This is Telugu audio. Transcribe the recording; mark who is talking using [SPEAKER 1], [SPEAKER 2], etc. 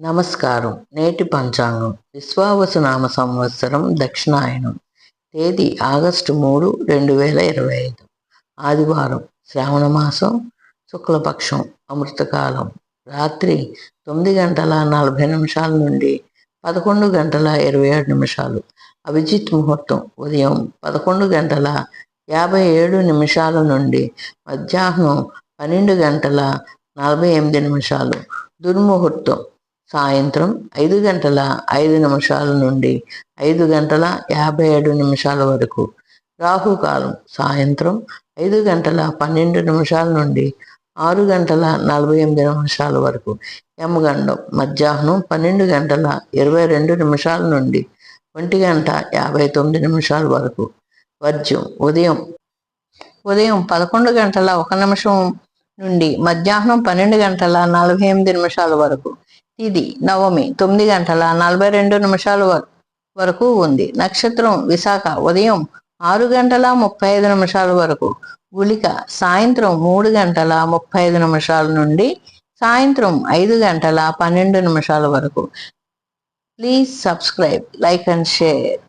[SPEAKER 1] నమస్కారం. నేటి పంచాంగం. విశ్వావసు నామ సంవత్సరం దక్షిణాయనం. తేదీ ఆగస్టు మూడు రెండు వేల ఇరవై ఐదు. ఆదివారం శ్రావణ మాసం శుక్లపక్షం అమృతకాలం. రాత్రి తొమ్మిది గంటల నలభై నిమిషాల నుండి పదకొండు గంటల ఇరవై ఏడు నిమిషాలు. అభిజిత్ ముహూర్తం ఉదయం పదకొండు గంటల యాభై ఏడు నిమిషాల నుండి మధ్యాహ్నం పన్నెండు గంటల నలభై ఎనిమిది నిమిషాలు. దుర్ముహూర్తం సాయంత్రం ఐదు గంటల ఐదు నిమిషాల నుండి ఐదు గంటల యాభై ఏడు నిమిషాల వరకు. రాహుకాలం సాయంత్రం ఐదు గంటల పన్నెండు నిమిషాల నుండి ఆరు గంటల నలభై ఎనిమిది నిమిషాల వరకు. యమగండం మధ్యాహ్నం పన్నెండు గంటల ఇరవై రెండు నిమిషాల నుండి ఒంటి గంట యాభై తొమ్మిది నిమిషాల వరకు. వర్జ్యం ఉదయం ఉదయం పదకొండు గంటల ఒక నిమిషం నుండి మధ్యాహ్నం పన్నెండు గంటల నలభై ఎనిమిది నిమిషాల వరకు. ఇది నవమి తొమ్మిది గంటల నలభై రెండు నిమిషాల వరకు ఉంది. నక్షత్రం విశాఖ ఉదయం ఆరు గంటల ముప్పై ఐదు నిమిషాల వరకు. గుళిక సాయంత్రం మూడు గంటల ముప్పై ఐదు నిమిషాల నుండి సాయంత్రం ఐదు గంటల పన్నెండు నిమిషాల వరకు. Please subscribe like and share.